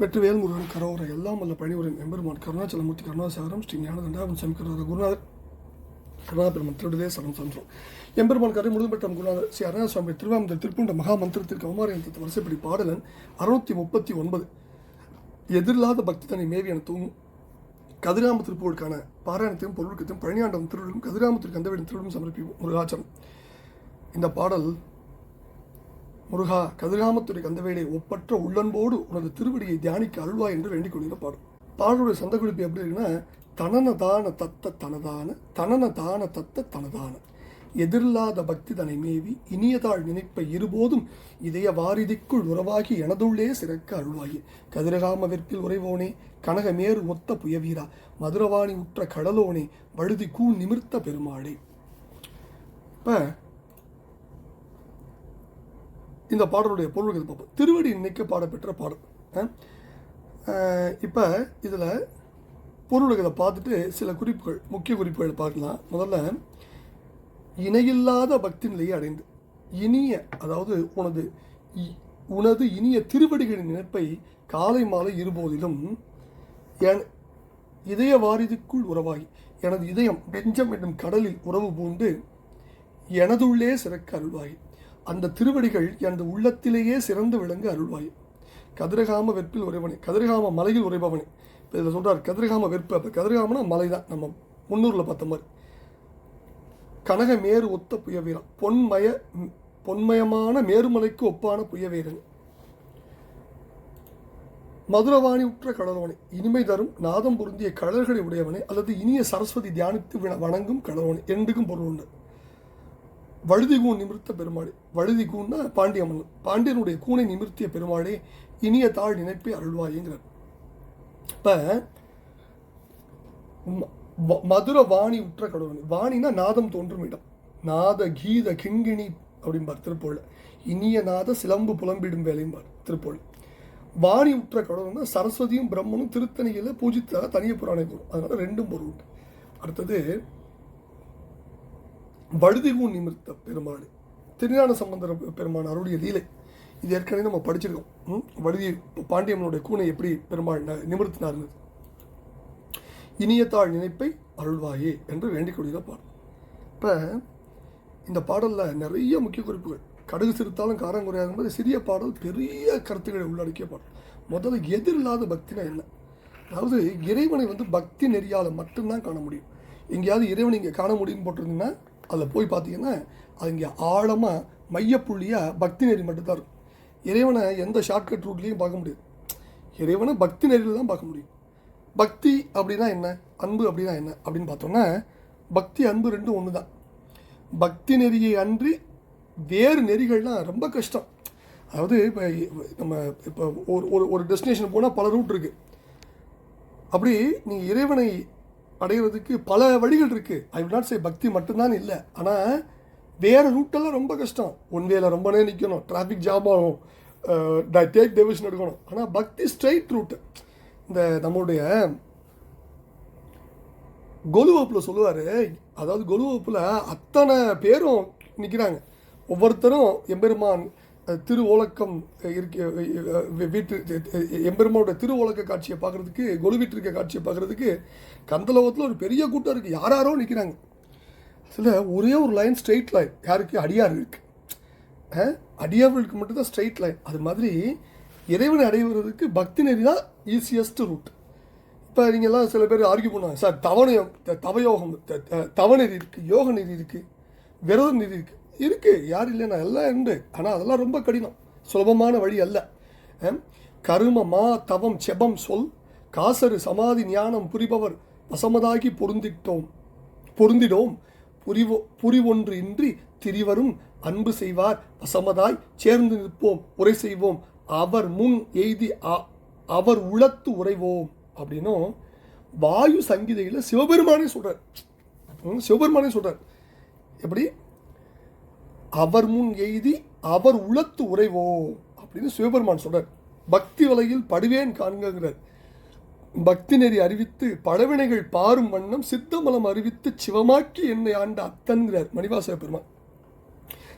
வெற்றிவேல் முருகன் கரோர எல்லாம் வல்ல பணிவுரன் எம்பெருமான் கருணாச்சலமூர்த்தி கருணாசாரம் ஸ்ரீ ஞான தண்டாபன் சாமி கரோர குருநாதர் கருணாபெருமன் திருடுதே சரம் சந்திரம் எம்பெருமான் கரை முழுதுபெற்றம் குருநாதர் ஸ்ரீ அருணா சுவாமி திருவாமந்தர் திருப்புண்ட மகா மந்திரத்திற்கு அவமாரியந்தத்தை வரிசைப்படி பாடலன் அறுநூத்தி முப்பத்தி ஒன்பது. எதிரில்லாத பக்தி தன்னை மேவி என தூங்கும். கதிராம திருப்பூருக்கான பாராயணத்தையும் பொருளுக்கத்தையும் பழனியாண்டம் திருவிழும் கதிராமத்திற்கு அந்த திருவிழும் சமர்ப்பி முருகாச்சரம் இந்த பாடல் முருகா கதிராமத்துறை கந்தவேலை ஒப்பற்ற உள்ளன்போடு உனது திருவடியை தியானிக்க அருள்வாய் என்று வேண்டிக் கொள்கிற பாடல் பாடலுடைய சந்த குறிப்பு எப்படி இருக்குன்னா தனன தான தத்த தனதான தனன தான தத்த தனதான. எதிரில்லாத பக்தி தனை மேவி இனியதாள் நினைப்பை இருபோதும் இதய வாரிதிக்குள் உறவாகி எனதுள்ளே சிறக்க அழுவாயே கதிரகாம விற்பில் உறைவோனே கனகமேறு ஒத்த புயவீரா மதுரவாணி உற்ற கடலோனே வழுதி கூ நிமிர்த்த பெருமாளே. இப்போ இந்த பாடலுடைய பொருள் இது பார்ப்போம். திருவடி இன்னைக்கு பாடப்பெற்ற பாடல். இப்போ இதில் பொருளுகளை பார்த்துட்டு சில குறிப்புகள் முக்கிய குறிப்புகள் பார்க்கலாம். முதல்ல இணையில்லாத பக்தி நிலையை அடைந்து இனிய அதாவது உனது இ- உனது இனிய திருவடிகளின் நினைப்பை காலை மாலை இருபோதிலும் என் இதய வாரிதிக்குள் உறவாகி எனது இதயம் நெஞ்சம் என்னும் கடலில் உறவு பூண்டு எனதுள்ளே சிறக்க அருள்வாகி. அந்த திருவடிகள் எனது உள்ளத்திலேயே சிறந்து விளங்க அருள்வாய் கதிரகாம வெற்பில் உறைவனே கதிரகாம மலையில் உறைபவனே. இப்போ இதில் சொல்கிறார் கதிரகாம வெற்பு அப்போ கதிரகாமனா மலை தான் நம்ம முன்னூரில் பார்த்த மாதிரி. கனக மேரு ஒத்த புயவீரன் பொன்மய பொன்மயமான மேருமலைக்கு ஒப்பான புயவீரன். மதுரவாணி உற்ற கடலோனை இனிமை தரும் நாதம் பொருந்திய கடல்களை உடையவனே அல்லது இனிய சரஸ்வதி தியானித்து வணங்கும் கடலவனே எண்டுக்கும் பொருள் உண்டு. வழுதிகூன் நிமிர்த்த பெருமாளே. வழுதிகூன்னா பாண்டிய மன்னன் பாண்டியனுடைய கூனை நிமிர்த்திய பெருமாளே இனிய தாழ் நினைப்பை அருள்வாயேங்கிறார். இப்போ மதுர வாணி உற்ற கடவுள். வாணினா நாதம் தோன்றும் இடம். நாத கீத கிங்கிணி அப்படிம்பார் திருப்போள் இனிய நாத சிலம்பு புலம்பிடும் வேலைம்பார் திருப்போள் வாணி உற்ற கடவுள்னா சரஸ்வதியும் பிரம்மனும் திருத்தணியில் பூஜித்ததாக தனிய புராணம் கூறும் அதனால ரெண்டும் பொருள் உண்டு. அடுத்தது வழுதிகூன் நிமிர்த்த பெருமாள் திருஞான சம்பந்தர பெருமான் அருடைய லீலை. இது ஏற்கனவே நம்ம படிச்சிருக்கோம். வழுதி பாண்டியம்மனுடைய கூனை எப்படி பெருமாள் ந- நிமிர்த்தினார்னு. இனியத்தாள் நினைப்பை அருள்வாயே என்று வேண்டிக் கொள்கிற பாடல். இப்போ இந்த பாடலில் நிறைய முக்கிய குறிப்புகள். கடுகு சிறுத்தாலும் காரம் குறையாதுங்கிறது சிறிய பாடல் பெரிய கருத்துக்களை உள்ளடக்கிய பாடல். முதல்ல எதிரில்லாத பக்தினா என்ன? அதாவது இறைவனை வந்து பக்தி நெறியால் மட்டும்தான் காண முடியும். எங்கேயாவது இறைவனை இங்கே காண முடியும்னு போட்டிருந்தீங்கன்னா அதில் போய் பார்த்தீங்கன்னா அது இங்கே ஆழமாக மையப்புள்ளியாக பக்தி நெறி மட்டும்தான் இருக்கும். இறைவனை எந்த ஷார்ட்கட் ரூட்லேயும் பார்க்க முடியாது. இறைவனை பக்தி நெறியில் தான் பார்க்க முடியும். பக்தி அப்படின்னா என்ன? அன்பு அப்படின்னா என்ன? அப்படின்னு பார்த்தோன்னா பக்தி அன்பு ரெண்டும் ஒன்று தான் பக்தி நெறியை அன்றி வேறு நெறிகள்லாம் ரொம்ப கஷ்டம். அதாவது இப்போ நம்ம இப்போ ஒரு ஒரு ஒரு டெஸ்டினேஷன் போனால் பல ரூட் இருக்குது அப்படி நீங்கள் இறைவனை அடைகிறதுக்கு பல வழிகள் இருக்குது ஐ வில் நாட் சே பக்தி மட்டும்தான் இல்லை. ஆனால் வேறு ரூட்டெல்லாம் ரொம்ப கஷ்டம். ஒன் வேல ரொம்ப நேரம் நிற்கணும் டிராஃபிக் ஜாம் ஆகும். டேக் டெவிஷன் எடுக்கணும். ஆனால் பக்தி ஸ்ட்ரைட் ரூட்டு இந்த நம்மளுடைய கொலு வகுப்பில் சொல்லுவார். அதாவது கொலு வகுப்பில் அத்தனை பேரும் நிற்கிறாங்க ஒவ்வொருத்தரும் எம்பெருமான் திரு ஓலக்கம் இருக்க வீட்டு எம்பெருமாவோட திரு ஓலக்க காட்சியை பார்க்குறதுக்கு கொலு வீட்டு இருக்க காட்சியை பார்க்குறதுக்கு கந்தலோகத்தில் ஒரு பெரிய கூட்டம் இருக்குது யார் யாரோ நிற்கிறாங்க சில ஒரே ஒரு லைன் ஸ்ட்ரெயிட் லைன் யாருக்கு? அடியார் இருக்குது அடியார்களுக்கு மட்டும்தான் ஸ்ட்ரெயிட் லைன் அது மாதிரி இறைவனை அடைவதற்கு பக்தி நெறி தான் ஈஸியஸ்ட் ரூட் இப்போ நீங்கள்லாம் சில பேர் ஆர்கியூ பண்ணுவாங்க. சார் தவணயம் தவயோகம் த- த- தவநெறி இருக்குது யோக நெறி இருக்குது விரத நெறி இருக்குது இருக்குது யார் இல்லைன்னா எல்லாம் உண்டு. ஆனால் அதெல்லாம் ரொம்ப கடினம். சுலபமான வழி அல்ல. கரும மா தவம் செபம் சொல். காசரு சமாதி ஞானம் புரிபவர். வசமதாகி பொருந்திட்டோம். பொருந்திடோம். புரிவோ புரிவொன்று இன்றி திரிவரும் அன்பு செய்வார். வசமதாய் சேர்ந்து நிற்போம். உரை செய்வோம். அவர் முன் எய்தி அ- அவர் உளத்து உரைவோம் அப்படின்னும் வாயு சங்கீதையில் சிவபெருமானே சொல்கிறார் சிவபெருமானே சொல்கிறார் எப்படி? அவர் முன் எய்தி அவர் உளத்து உறைவோ அப்படின்னு சிவபெருமான் சொல்கிறார் பக்தி வலையில் படுவேன் காண்கிறார் பக்தி நெறி அறிவித்து பழவினைகள் பாரும் வண்ணம் சித்தமலம் அறிவித்து சிவமாக்கி என்னை ஆண்ட அத்தன்கிறார் மணிவாசக பெருமான்.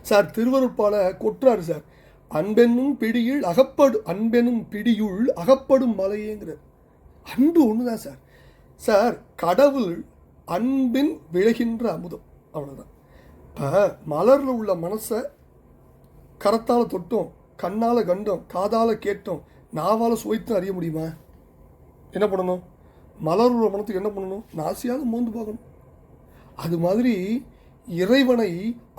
சார் திருவருட்பால கொற்றார் சார். அன்பெனும் பிடியில் அகப்படு அன்பெனும் பிடியுள் அகப்படும் மலையேங்கிறார். அன்பு ஒன்று தான் சார். சார் கடவுள் அன்பின் விளைகின்ற அமுதம். அவ்வளோதான் இப்போ மலரில் உள்ள மனசை கரத்தால் தொட்டோம் கண்ணால் கண்டோம் காதால் கேட்டோம் நாவால் சுவைத்து அறிய முடியுமா? என்ன பண்ணணும்? மலர் உள்ள மனத்துக்கு என்ன பண்ணணும்? நாசியாவது மோந்து பார்க்கணும். அது மாதிரி இறைவனை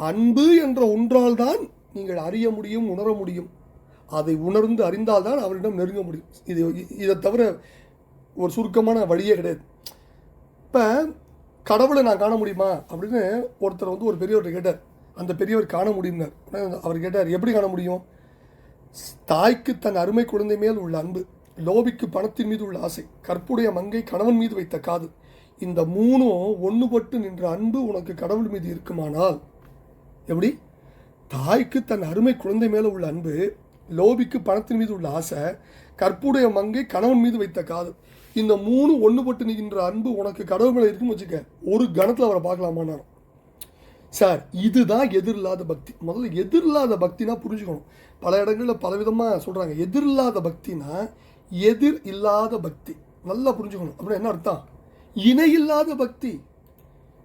அன்பு என்ற ஒன்றால் தான் நீங்கள் அறிய முடியும் உணர முடியும். அதை உணர்ந்து அறிந்தால்தான் அவரிடம் நெருங்க முடியும். இது இதை தவிர ஒரு சுருக்கமான வழியே கிடையாது. இப்போ கடவுளை நான் காண முடியுமா அப்படின்னு ஒருத்தர் வந்து ஒரு பெரியவர்கிட்ட கேட்டார். அந்த பெரியவர் காண முடியும்னார். அவர் கேட்டார் எப்படி காண முடியும்? தாய்க்கு தன் அருமை குழந்தை மேல் உள்ள அன்பு லோபிக்கு பணத்தின் மீது உள்ள ஆசை கற்புடைய மங்கை கணவன் மீது வைத்த காது. இந்த மூணும் ஒன்றுபட்டு நின்ற அன்பு உனக்கு கடவுள் மீது இருக்குமானால் எப்படி? தாய்க்கு தன் அருமை குழந்தை மேலே உள்ள அன்பு லோபிக்கு பணத்தின் மீது உள்ள ஆசை கற்புடைய மங்கை கணவன் மீது வைத்த காது இந்த மூணு ஒன்றுபட்டு நிற்கின்ற அன்பு உனக்கு கடவுள் மேலே இருக்குன்னு வச்சுக்க ஒரு கணத்தில் அவரை பார்க்கலாமான்னு சார் இதுதான் எதிரில்லாத பக்தி. முதல்ல எதிரில்லாத பக்தினா புரிஞ்சுக்கணும். பல இடங்களில் பல விதமாக சொல்கிறாங்க எதிரில்லாத பக்தினா எதிர் இல்லாத பக்தி. நல்லா புரிஞ்சுக்கணும். அப்படின்னா என்ன அர்த்தம்? இணை இல்லாத பக்தி.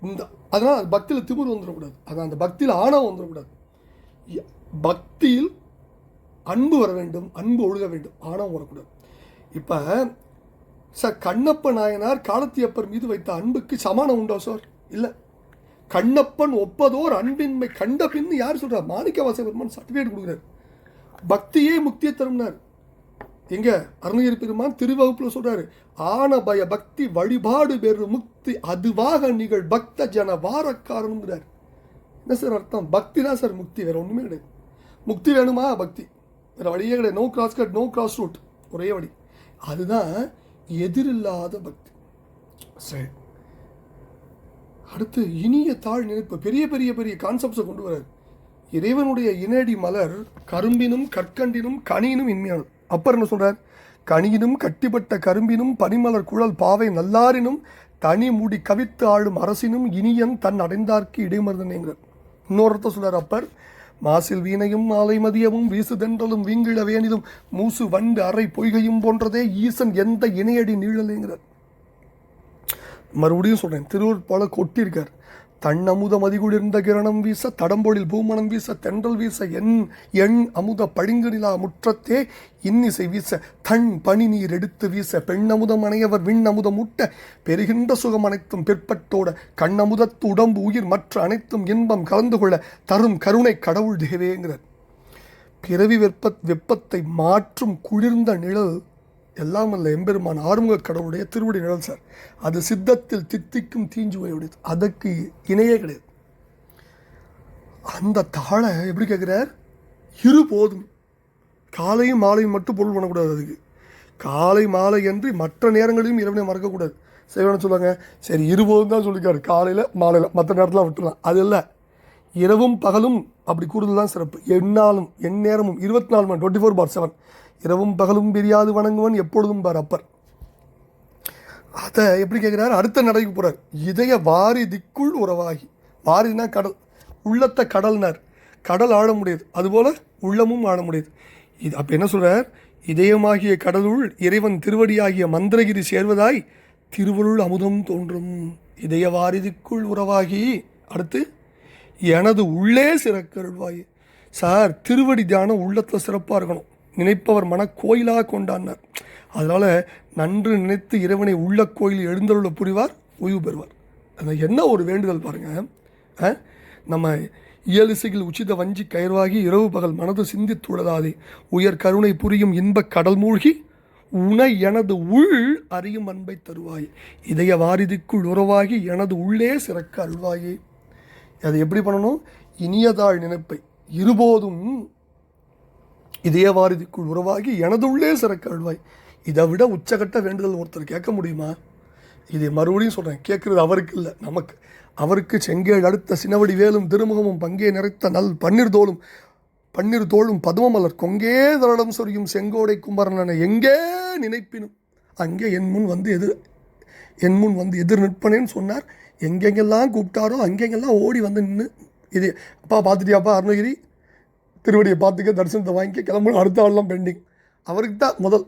இந்த அதனால் அது பக்தியில் திமிர் வந்துடக்கூடாது. அது அந்த பக்தியில் ஆணவம் வந்துடக்கூடாது. பக்தியில் அன்பு வர வேண்டும் அன்பு ஒழுக வேண்டும். ஆணவம் வரக்கூடாது. இப்போ சார் கண்ணப்ப நாயனார் காலத்தியப்பர் மீது வைத்த அன்புக்கு சமானம் உண்டோ சார் இல்லை. கண்ணப்பன் ஒப்பதோர் அன்பின்மை கண்ட பின்னு யார் சொல்கிறார் மாணிக்க வாசகர்மன் சர்டிஃபிகேட் கொடுக்குறாரு. பக்தியே முக்தியை தரும்னார். எங்க? அருணகிரி பெருமான் திருவகுப்பில் சொல்றாரு ஆன பய பக்தி வழிபாடு பெரு முக்தி அதுவாக நிகழ் பக்த ஜன வாரக்காரனுங்கிறார் என்ன சார் அர்த்தம்? பக்தி தான் சார் முக்தி வேற ஒன்றுமே கிடையாது. முக்தி வேணுமா? பக்தி. வேறு வழியே கிடையாது. No cross cut no cross route ஒரே வழி. அதுதான் எதிரில்லாத பக்தி. சரி. அடுத்து இனிய தாழ் நினைப்பு. பெரிய பெரிய பெரிய கான்செப்ட்ஸை கொண்டு வர்றார் இறைவனுடைய இனடி மலர் கரும்பினும் கற்கண்டினும் கனியினும் இன்மையானது. அப்பர் என்ன சொல்றார்? கனியினும் கட்டிப்பட்ட கரும்பினும் பனிமலர் குழல் பாவை நல்லாரினும் தனி மூடி கவித்து ஆளும் அரசினும் இனியன் தன் அடைந்தார்க்கு இடைமருதனேங்கிறார். இன்னொருத்த சொல்கிறார் அப்பர். மாசில் வீணையும் மாலை மதியமும் வீசுதென்றலும் வீங்கிழ வேணிலும் மூசு வண்டு அறை பொய்கையும் போன்றதே ஈசன் எந்த இணையடி நீழலேங்கிறார். மறுபடியும் சொல்கிறேன் திருவூர் போல கொட்டியிருக்கார். தன்னமுத மதிகுளிர்ந்த கிரணம் வீச தடம்பொழில் பூமணம் வீச தென்றல் வீச என் எண் அமுத பளிங்கு நிலா முற்றத்தே இன்னிசை வீச தன் பனி நீர் எடுத்து வீச பெண்ணமுதம் அணையவர் விண்ணமுதம் முட்ட பெறுகின்ற சுகம் அனைத்தும் பிற்பட்டோட கண்ணமுதத்து உடம்பு உயிர் மற்ற அனைத்தும் இன்பம் கலந்து கொள்ள தரும் கருணை கடவுள் தேவேங்கிறார். பிறவி வெப்ப வெப்பத்தை மாற்றும் குளிர்ந்த நிழல் எல்லாம் அல்ல எம்பெருமான் ஆறுமுக கடவுளுடைய திருவடி நிழல் சார். அது சித்தத்தில் தித்திக்கும் தீஞ்சுவையுடையது. அதற்கு இணையே கிடையாது. அந்த தாளை எப்படி கேட்குறார்? இரு போதும். காலையும் மாலையும் மட்டும் பொருள் பண்ணக்கூடாது அதுக்கு. காலை மாலை என்று மற்ற நேரங்களையும் இரவனை மறக்கக்கூடாது. செய்வன சொல்லுவாங்க சரி இருபோதும் தான் சொல்லிக்காரு காலையில் மாலையில் மற்ற நேரத்தில் விட்டுலாம் அது இல்லை. இரவும் பகலும் அப்படி கூடுதல் தான் சிறப்பு. எந்நாளும் எந்நேரமும் இருபத்தி நாலு மணி டுவெண்ட்டி ஃபோர் பார் செவன் இரவும் பகலும் பிரியாது வணங்குவன் எப்பொழுதும் பார் அப்பர். அதை எப்படி கேட்குறாரு அடுத்த நடைக்கு போகிறார் இதய வாரி திக்குள் உறவாகி. வாரினா கடல் உள்ளத்தை கடல்னார். கடல் ஆழ முடியாது. அதுபோல் உள்ளமும் ஆழ முடியாது. இது அப்போ என்ன சொல்கிறார் இதயமாகிய கடலுள் இறைவன் திருவடியாகிய மந்திரகிரி சேர்வதாய் திருவருள் அமுதம் தோன்றும். இதய வாரிதிக்குள் உறவாகி. அடுத்து எனது உள்ளே சிறக்கருள்வாய். சார் திருவடி தியானம் உள்ளத்தில் சிறப்பாக இருக்கணும். நினைப்பவர் மன கோயிலாக கொண்டாடினார். அதனால் நன்று நினைத்து இறைவனை உள்ள கோயில் எழுந்தருள புரிவார் ஓய்வு பெறுவார். அந்த என்ன ஒரு வேண்டுதல் பாருங்கள் ஆ? நம்ம இயலிசையில் உச்சித வஞ்சி கயிர்வாகி இரவு பகல் மனது சிந்தித்துள்ளதாதே உயர் கருணை புரியும் இன்பக் கடல் மூழ்கி உனை எனது உள் அறியும் அன்பை தருவாய். இதய வாரிதிக்குள் உறவாகி எனது உள்ளே சிறக்க அருள்வாயே. அதை எப்படி பண்ணணும்? இனியதாள் நினைப்பை. இருபோதும் இதயவாரதிக்குள் உறவாகி எனதுள்ளே சிறக்க அழுவாய் இதை விட உச்சகட்ட வேண்டுதல் ஒருத்தர் கேட்க முடியுமா? இதை மறுபடியும் சொல்கிறேன் கேட்குறது அவருக்கு இல்லை நமக்கு. அவருக்கு செங்கேல் அடுத்த சினவடி வேலும் திருமுகமும் பங்கே நிறைத்த நல் பன்னீர் தோளும் பன்னீர் தோளும் பதுமமலர் கொங்கே தரடம் சொரியும் செங்கோடை கும்பரனனை எங்கே நினைப்பினும். அங்கே என் முன் வந்து எதிர் என் முன் வந்து எதிர் நிற்பனேன்னு சொன்னார். எங்கெங்கெல்லாம் கூப்பிட்டாரோ அங்கெங்கெல்லாம் ஓடி வந்து நின்று இது அப்பா பார்த்துட்டியாப்பா அருணகிரி? திருவடியை பார்த்துக்க தரிசனத்தை வாங்கிக்க கிளம்பணும். அடுத்த ஆள்லாம் பெண்டிங் அவருக்கு தான் முதல்.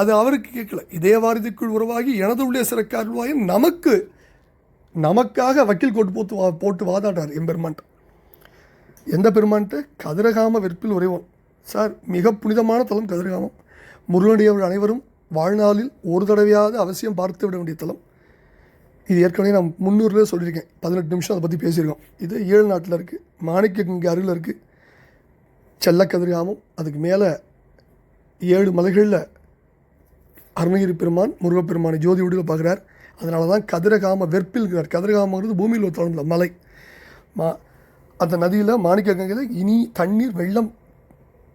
அது அவருக்கு கேட்கல. இதே வாரதிக்குள் உருவாகி எனது உள்ளே சிறக்காருவாயும் நமக்கு நமக்காக வக்கீல் கோட்டு போட்டு வா போட்டு வாதாடுறார் எம்பெருமான்ட்டு எந்த பெருமான்ட்டு கதிரகாம வெற்பில் உறைவோம் சார் மிக புனிதமான தலம் கதிரகாமம். முருகனுடையவர்கள் அனைவரும் வாழ்நாளில் ஒரு தடவையாவது அவசியம் பார்த்து விட வேண்டிய தலம். இது ஏற்கனவே நான் முந்நூறுலேயே சொல்லியிருக்கேன். பதினெட்டு நிமிஷம் அதை பற்றி பேசியிருக்கோம். இது ஏழு நாட்டில் இருக்குது மாணிக்க இங்கே அருகில் இருக்குது செல்ல கதிர்காமம் அதுக்கு மேலே ஏழு மலைகளில் அருணகிரி பெருமான் முருகப்பெருமானை ஜோதி வடிவில் பார்க்குறார். அதனால தான் கதிரகாம வெற்பில்கிறார் கதிரகாமங்கிறது பூமியில் ஒரு தளம்ல மலை. மா அந்த நதியில் மாணிக்க கங்கையில் இனி தண்ணீர் வெள்ளம்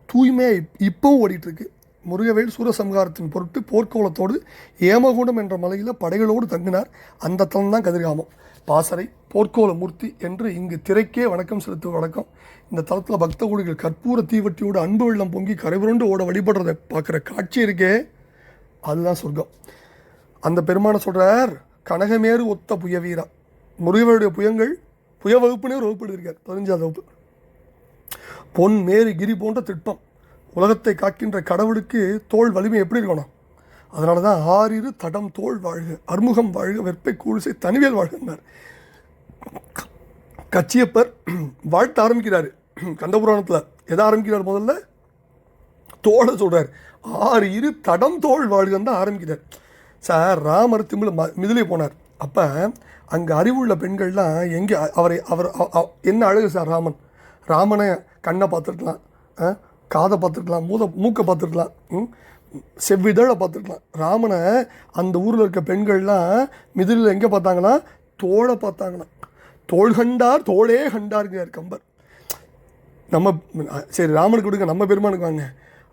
தூய்மையாக இப்- இப்பவும் ஓடிட்டு முருகவேல் சூரசம்ஹாரத்தின் பொருட்டு போர்க்கோளத்தோடு ஏமகுண்டம் என்ற மலையில் படைகளோடு தங்கினார். அந்த தளம் தான் கதிர்காமம். பாசறை போர்க்கோள மூர்த்தி என்று இங்கு திரைக்கே வணக்கம் செலுத்தும் வழக்கம் இந்த தளத்தில் பக்த கோடிகள் கற்பூர தீவட்டியோடு அன்பு வெள்ளம் பொங்கி கரைபுரண்டு ஓட வழிபடுறத பார்க்குற காட்சி இருக்கே. அதுதான் சொர்க்கம். அந்த பெருமானை சொல்கிறார் கனகமேறு ஒத்த புய வீரா முருகவேலுடைய புயங்கள் புய வகுப்புனே ஒரு வகுப்பு எழுதியிருக்கார் பதினஞ்சாவது வகுப்பு. பொன் மேரு கிரி போன்ற திட்பம் உலகத்தை காக்கின்ற கடவுளுக்கு தோல் வலிமை எப்படி இருக்கணும்? அதனால தான் ஆறிரு தடம் தோல் வாழ்க அறுமுகம் வாழ்க வெப்பை கூழ்சை தனிவியல் வாழ்கின்றார் கச்சியப்பர் வாழ்த்த ஆரம்பிக்கிறார். கந்தபுராணத்தில் எதை ஆரம்பிக்கிறார் முதல்ல? தோளை சொல்கிறார் ஆறு இரு தடம் தோல் வாழ்கன்னு தான் ஆரம்பிக்கிறார். சார் ராமர் திமிழ ம மிதிலே போனார். அப்போ அங்கே அறிவுள்ள பெண்கள்லாம் எங்கே அவரை அவர் அ- என்ன அழகு சார் ராமன்? ராமனை கண்ணை பார்த்துருக்கலாம். ஆ, காதை பார்த்துருக்கலாம். மூத மூக்கை பார்த்துருக்கலாம். ம், செவ்விதழை பார்த்துருக்கலாம். ராமனை அந்த ஊரில் இருக்க பெண்கள்லாம் மிதிலில் எங்கே பார்த்தாங்கன்னா தோளை பார்த்தாங்களாம். தோல் கண்டார் தோளே கண்டாருங்கிறார் கம்பர். நம்ம சரி ராமனுக்கு கொடுங்க நம்ம பெருமானுக்கு வாங்க.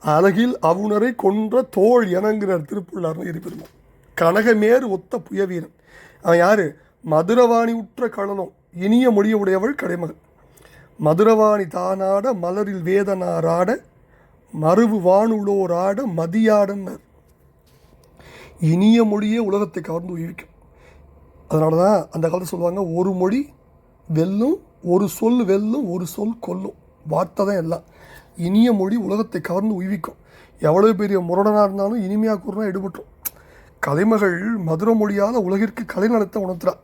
அழகில் அவுணரை கொன்ற தோள் எனங்கிறார் திருப்புள்ளார்னு இருப்பெருமான் கனகமேறு ஒத்த புயவீரன். அவன் யார்? மதுரவாணி உற்ற களனம் இனிய மொழிய உடையவள் கடைமகள் மதுரவாணி தானாட மலரில் வேதனாராட மறுவு வானுளோராட மதியாடன்னர். இனிய மொழியே உலகத்தை கவர்ந்து உயிர்க்கும். அதனால தான் அந்த காலத்தில் சொல்லுவாங்க ஒரு மொழி வெல்லும் ஒரு சொல் வெல்லும் ஒரு சொல் கொல்லும். வார்த்தை தான் எல்லாம். இனிய மொழி உலகத்தை கவர்ந்து உய்விக்கும். எவ்வளவு பெரிய முரடனாக இருந்தாலும் இனிமையாக கூறுனா எடுபட்டுரும் கலைமகள் மதுர மொழியால் உலகிற்கு கலை நலத்தை உணர்த்துறா.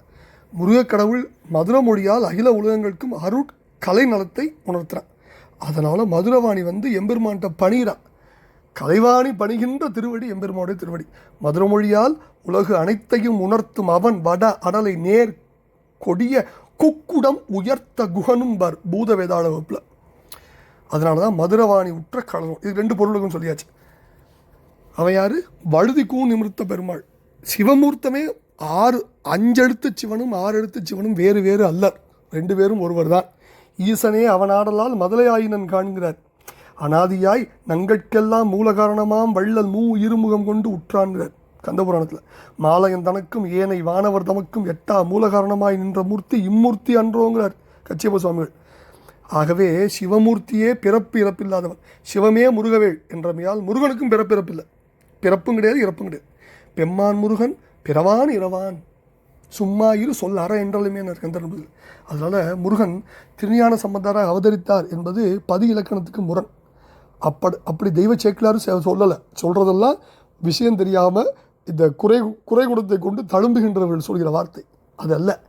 முருகக்கடவுள் மதுர மொழியால் அகில உலகங்களுக்கும் அருட் கலை நலத்தை உணர்த்துறான் அதனால் மதுரவாணி வந்து எம்பெருமான்கிட்ட பணிகிறான் கலைவாணி பணிகின்ற திருவடி எம்பெருமானுடைய திருவடி. மதுர மொழியால் உலகு அனைத்தையும் உணர்த்தும் அவன் வட அடலை நேர் கொடிய குக்குடம் உயர்த்த குகனும்பார் பூதவேதாள பூத வேதாள வகுப்பில். அதனால தான் மதுரவாணி உற்ற கலனம் இது ரெண்டு பொருளுக்கும் சொல்லியாச்சு. அவன் யார்? வழுதிக்கும் நிமிர்த்த பெருமாள். சிவமூர்த்தமே ஆறு அஞ்செழுத்து சிவனும் ஆறு எழுத்து சிவனும் வேறு வேறு அல்லர். ரெண்டு பேரும் ஒருவர் தான் ஈசனே அவனாடலால் மதலையாயினன் காண்கிறார். அனாதியாய் நங்கட்கெல்லாம் மூல காரணமாம் வள்ளல் மூ இருமுகம் கொண்டு உற்றான்கிறார். கந்தபுராணத்தில் மாலையன் தனக்கும் ஏனை வானவர் தமக்கும் எட்டா மூலகாரணமாய் நின்ற மூர்த்தி இம்மூர்த்தி அன்றோங்கிறார் கச்சியப்ப சுவாமிகள். ஆகவே சிவமூர்த்தியே பிறப்பு இறப்பில்லாதவன். சிவமே முருகவேள் என்றமையால் முருகனுக்கும் பிறப்பிறப்பில்லை பிறப்பும் கிடையாது இறப்பும் கிடையாது. பெம்மான் முருகன் பிறவான் இரவான். சும்மா இரு சொல் அற என்றாலுமே கந்தன் அதனால் முருகன் திருஞான சம்பந்தராக அவதரித்தார் என்பது பதி இலக்கணத்துக்கு முரண். அப்படி அப்படி தெய்வ சேக்கிலாரும் சொல்லலை. சொல்கிறதெல்லாம் விஷயம் தெரியாமல் இந்த குறை குறை குடத்தை கொண்டு தழும்புகின்றவர்கள் சொல்கிற வார்த்தை. அதல்ல.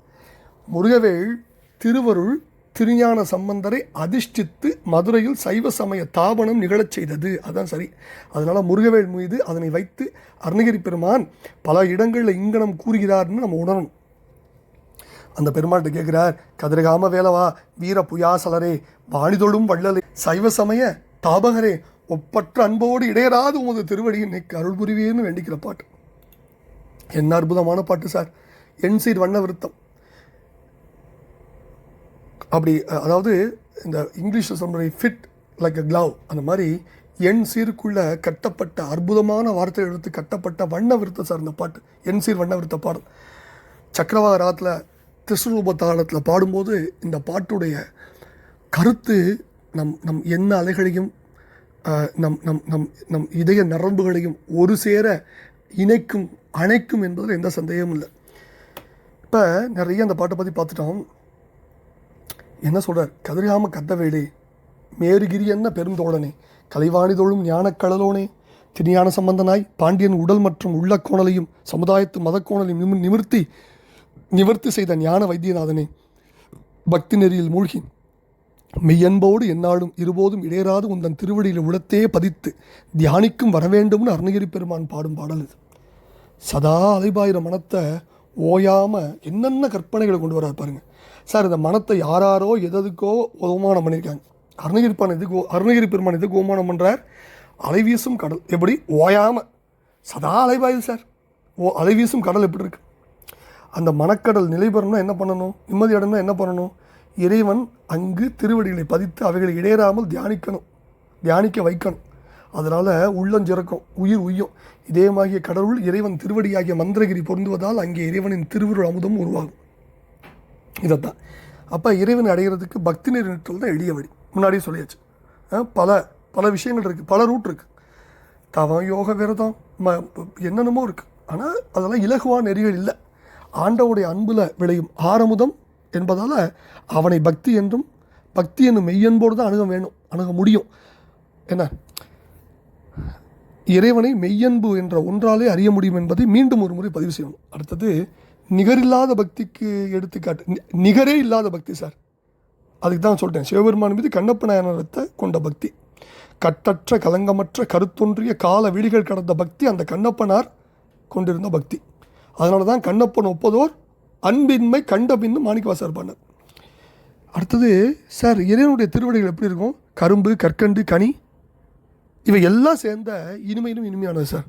முருகவேள் திருவருள் திருஞான சம்பந்தரை அதிர்ஷ்டித்து மதுரையில் சைவ சமய தாபனம் நிகழச் செய்தது. அதான் சரி. அதனால் முருகவேள் மீது அதனை வைத்து அருணகிரி பெருமான் பல இடங்களில் இங்கனம் கூறுகிறார்னு நம்ம உணரணும். அந்த பெருமாள்கிட்ட கேட்குறார் கதிரகாம வேலவா வீர புயாசலரே வாணிதொழும் வள்ளலே சைவ சமய தாபகரே ஒப்பற்ற அன்போடு இடையராது உமது திருவடியை அருள் புரிவேன்னு வேண்டிக்கிற பாட்டு. என்ன அற்புதமான பாட்டு சார். என் சீர் வண்ண விருத்தம். அப்படி அதாவது இந்த இங்கிலீஷில் சொல்கிற ஃபிட் லைக் அ க்ளவ் அந்த மாதிரி என் சீருக்குள்ள கட்டப்பட்ட அற்புதமான வார்த்தை எடுத்து கட்டப்பட்ட வண்ண விருத்த சார் இந்த பாட்டு. என் சீர் வண்ண விருத்த பாடல். சக்கரவாக ராகத்தில் திசுரூப தாளத்தில் பாடும்போது இந்த பாட்டுடைய கருத்து நம் நம் என்ன அலைகளையும் நம் நம் நம் நம் இதய நரம்புகளையும் ஒரு சேர இணைக்கும் அணைக்கும் என்பதில் எந்த சந்தேகமும் இல்லை. இப்போ நிறைய அந்த பாட்டை பற்றி பார்த்துட்டோம். என்ன சொல்கிறார் கதிராம கத்தவேலே மேருகிரி என்ன பெருந்தோழனே கலைவாணிதோழும் ஞானக்கடலோனே திருஞான சம்பந்தனாய் பாண்டியன் உடல் மற்றும் உள்ள கோணலையும் சமுதாயத்து மதக்கோணலையும் நிமி நிமிர்த்தி நிவர்த்தி செய்த ஞான வைத்தியநாதனே பக்தி நெறியில் மூழ்கி மெய்யன்போடு என்னாலும் இருபோதும் இடையராது உந்தன் திருவடியில் உளத்தே பதித்து தியானிக்கும் வரவேண்டும்னு அருணகிரி பெருமான் பாடும் பாடல் இது. சதா அலைபாயிர மனத்தை ஓயாமல் என்னென்ன கற்பனைகளை கொண்டு வர பாருங்க. சார் இந்த மனத்தை யாராரோ எதற்கோ அவமானம் பண்ணியிருக்காங்க அருணகிரி எதுக்கு அருணகிரி பெருமான் எதுக்கு ஓமானம் பண்ணுறார் அலைவீசும் கடல் எப்படி? ஓயாமல் சதா அலைபாயுது சார். ஓ அலைவீசும் கடல் எப்படி இருக்கு? அந்த மனக்கடல் நிலை பெறணும்னா என்ன பண்ணணும்? நிம்மதி அடையணும்னா என்ன பண்ணணும்? இறைவன் அங்கு திருவடிகளை பதித்து அவைகளை இடையறாமல் தியானிக்கணும் தியானிக்க வைக்கணும். அதனால் உள்ளஞ்சிறக்கும் உயிர் உய்யும். இதேமாகிய கடவுள் இறைவன் திருவடியாகிய மந்திரகிரி பொருந்துவதால் அங்கே இறைவனின் திருவுருள் அமுதம் உருவாகும். இதைத்தான். அப்போ இறைவன் அடைகிறதுக்கு பக்தி நிறுவனத்தில் தான் எளிய வழி. முன்னாடியே சொல்லியாச்சு. பல பல விஷயங்கள் இருக்குது பல ரூட் இருக்குது தவம் யோக விரதம் ம என்னென்னமோ இருக்குது ஆனால் அதெல்லாம் இலகுவான நெறிகள் இல்லை. ஆண்டவுடைய அன்பில் விளையும் ஆரமுதம் என்பதால் அவனை பக்தி என்றும் பக்தி என்னும் மெய்யன்போடு தான் அணுக வேணும் அணுக முடியும். என்ன? இறைவனை மெய்யன்பு என்ற ஒன்றாலே அறிய முடியும் என்பதை மீண்டும் ஒரு முறை பதிவு செய்யணும். அடுத்தது நிகரில்லாத பக்திக்கு எடுத்துக்காட்டு நி- நிகரே இல்லாத பக்தி சார். அதுக்கு தான் சொல்லிட்டேன் சிவபெருமான் மீது கண்ணப்ப நாயனத்தை கொண்ட பக்தி. கட்டற்ற கலங்கமற்ற கருத்தொன்றிய கால விழிகள் கடந்த பக்தி அந்த கண்ணப்பனார் கொண்டிருந்த பக்தி. அதனால தான் கண்ணப்பன் ஒப்பதோர் அன்பின்மை கண்ட பின்னும் மாணிக்கவாசர் பண்ணார் அடுத்தது சார் இறைவனுடைய திருவடிகள் எப்படி இருக்கும்? கரும்பு கற்கண்டு கனி? இவை எல்லாம் சேர்ந்த இனிமையிலும் இனிமையானது சார்.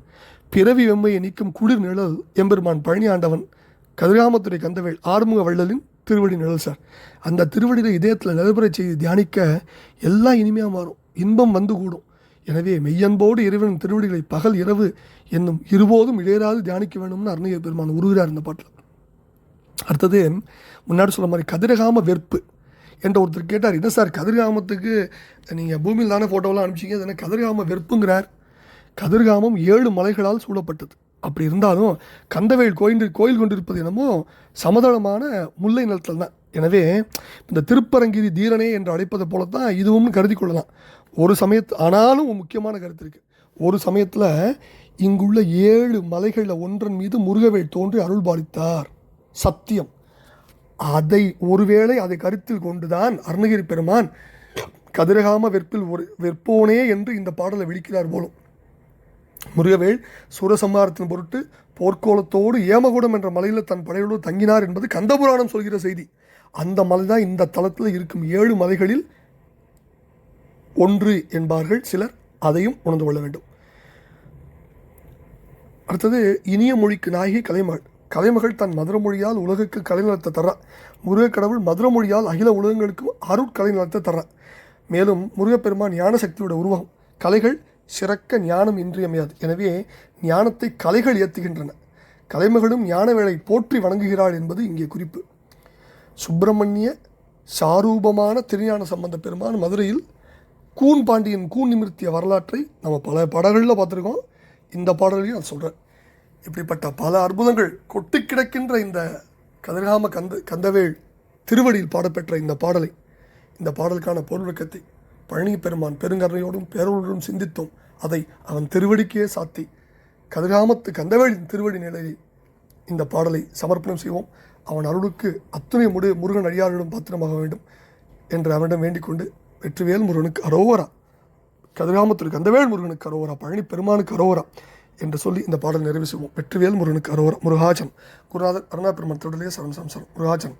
பிறவி வெம்மையை நீக்கும் குளிர் நிழல் எம்பெருமான் பழனி ஆண்டவன் கதிராமத்துறை கந்தவேல் ஆறுமுக வள்ளலின் திருவடி நிழல் சார். அந்த திருவடியில் இதயத்தில் நிலபெறச் செய்து தியானிக்க எல்லாம் இனிமையாக மாறும். இன்பம் வந்து கூடும். எனவே மெய்யன்போடு இறைவனின் திருவடிகளை பகல் இரவு என்னும் இருபோதும் இடையராது தியானிக்க வேணும்னு அருணகிரி பெருமான் உருகிறார் இந்த பாட்டில். அடுத்தது முன்னாடி சொல்ல மாதிரி கதிரகாம வெறுப்பு என்ற ஒருத்தர் கேட்டார். என்ன சார் கதிர்காமத்துக்கு நீங்கள் பூமியில் தானே ஃபோட்டோலாம் அனுப்பிச்சிங்க? அது என்ன கதிர்காம வெறுப்புங்கிறார்? கதிர்காமம் ஏழு மலைகளால் சூழப்பட்டது. அப்படி இருந்தாலும் கந்தவேல் கோயில் கோயில் கொண்டிருப்பது என்னமோ சமதளமான முல்லை நிலத்தில் தான். எனவே இந்த திருப்பரங்கிரி தீரனே என்று அழைப்பதை போல தான் இதுவும் கருதி கொள்ளலாம். ஒரு சமயத்து ஆனாலும் முக்கியமான கருத்து இருக்குது ஒரு சமயத்தில் இங்குள்ள ஏழு மலைகளில் ஒன்றன் மீது முருகவேல் தோன்றி அருள் பாலித்தார். சத்தியம். அதை ஒருவேளை அதை கருத்தில் கொண்டுதான் அருணகிரி பெருமான் கதிரகாம வெற்பில் ஒரு வெற்போனே என்று இந்த பாடலை விழிக்கிறார் போலும். முருகவேள் சூரசம்ஹாரத்தின் பொருட்டு போர்க்கோலத்தோடு ஏமகுடம் என்ற மலையில் தன் படையோடு தங்கினார் என்பது கந்தபுராணம் சொல்கிற செய்தி. அந்த மலை தான் இந்த தளத்தில் இருக்கும் ஏழு மலைகளில் ஒன்று என்பார்கள் சிலர். அதையும் உணர்ந்து கொள்ள வேண்டும். அடுத்தது இனிய மொழிக்கு நாயகி கலைமகள் கலைமகள் தன் மதுர மொழியால் உலகுக்கு கலைநலத்தை தர்றா முருகக்கடவுள் மதுர மொழியால் அகில உலகங்களுக்கும் அருட்கலை நலத்தை தர. மேலும் முருகப்பெருமான் ஞான சக்தியோட உருவகம் கலைகள் சிறக்க ஞானம் இன்றியமையாது. எனவே ஞானத்தை கலைகள் ஏற்றுகின்றன கலைமகளும் ஞான வேளை போற்றி வணங்குகிறாள் என்பது இங்கே குறிப்பு. சுப்பிரமணிய சாரூபமான திருஞான சம்பந்த பெருமான் மதுரையில் கூன் பாண்டியன் கூன் நிமிர்த்திய வரலாற்றை நம்ம பல பாடல்களில் பார்த்துருக்கோம். இந்த பாடல்களையும் நான் சொல்கிறேன் இப்படிப்பட்ட பல அற்புதங்கள் கொட்டி கிடக்கின்ற இந்த கதிர்காம கந்த கந்தவேள் திருவடியில் பாடப்பெற்ற இந்த பாடலை இந்த பாடலுக்கான பொருள் பழனி பெருமான் பெருங்கருணையோடும் பேரொழுடும் சிந்தித்தோம். அதை அவன் திருவடிக்கே சாத்தி கதிர்காமத்து கந்தவேளின் திருவடி நிலையை இந்த பாடலை சமர்ப்பணம் செய்வோம். அவன் அருளுக்கு அத்துணை முடு முருகன் அடியாரிடம் பாத்திரமாக வேண்டும் என்று அவனிடம் வேண்டிக் கொண்டு வெற்றிவேல் முருகனுக்கு அரோவரா கதிராமத்திற்கு கந்தவேல் முருகனுக்கு அரோவரா பழனி பெருமானுக்கு அரோவரா என்று சொல்லி இந்த பாடல் நிறைவு செய்வோம். வெற்றிவேல் முருகனுக்கு அரோவரா முருகாஜன். குருநாதர் அருணா பெருமான் சரண் சம்சாரம். முருகாஜன்.